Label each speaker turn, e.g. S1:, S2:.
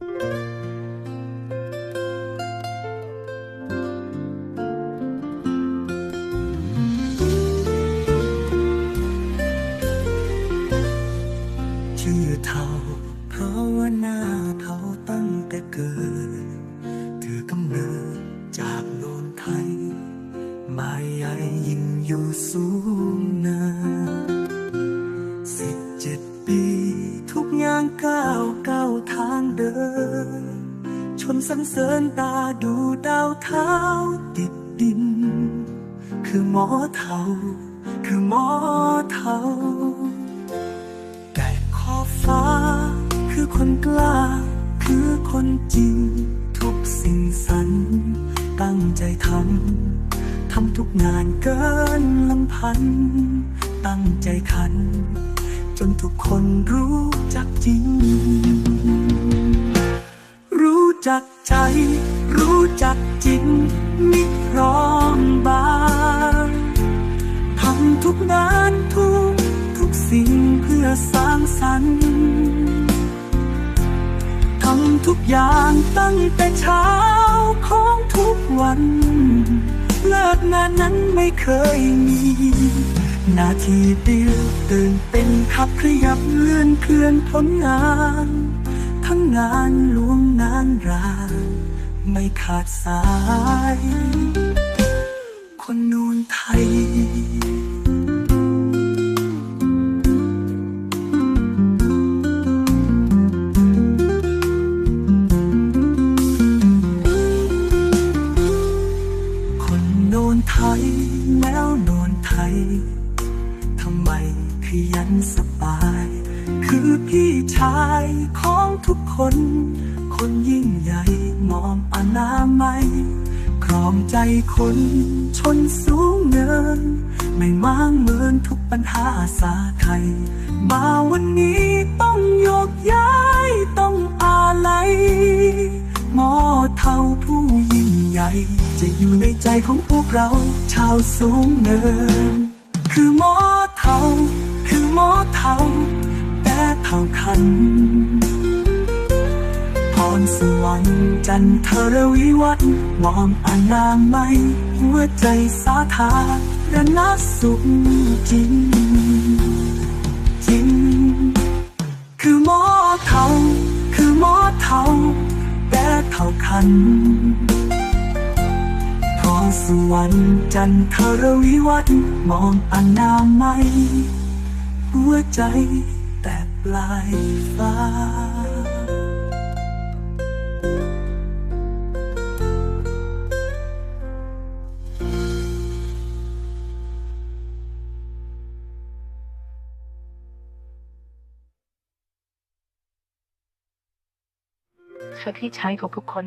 S1: ชื่อเท่าเพราะว่าหน้าเท่าตั้งแต่เกิดถือกำเนิดจากโนนไทย มาใหญ่ยิ่งอยู่สูง ชนสันเสริญตาดูดาวเท้าติดดิน คือหมอเทาคือหมอเทาแต่ขอบฟ้า คือคนกล้า คือคนจริง ทุกสิ่งสรรตั้งใจทำทำทุกงานเกินลำพัน ตั้งใจขัน จนทุกคนรู้ จักใจ รู้จักจริงมิตรพร้อมบางทำทุกงานทุกทุกสิ่งเพื่อสร้างสรรค์ทำทุกอย่างตั้งแต่เช้าของทุกวัน เลิกงานนั้นไม่เคยมีนาทีเดียวตื่นเป็นขับขยับเลื่อนเคลื่อนผลงาน ทั้งงานหลวงงานราไม่ขาดสาย คนนูนไทย คนโนนไทยแล้วโนนไทย ทำไมขยันสบาย คือพี่ชายของทุกคน คนยิ่งใหญ่มองอนามัยครองใจคนชนสูงเนิน ไม่มางเมินทุกปัญหาอาสาไทย มาวันนี้ต้องโยกย้ายต้องอาลัยหมอเท่าผู้ยิ่งใหญ่ จะอยู่ในใจของพวกเรา ชาวสูงเนิน คือหมอเท่า คือหมอเท่า ท่าคัน พรสวรรค์จันทรวิวัฒน์มองอนามัยหัวใจสาธารณสุขจริงจริงคือหมอเท่าคือหมอเท่าแต่เท่าคันพรสวรรค์จันทรวิวัฒน์มองอนามัยหัวใจแต่ ปลายฟ้า
S2: เธอพี่ใช้ของทุกคน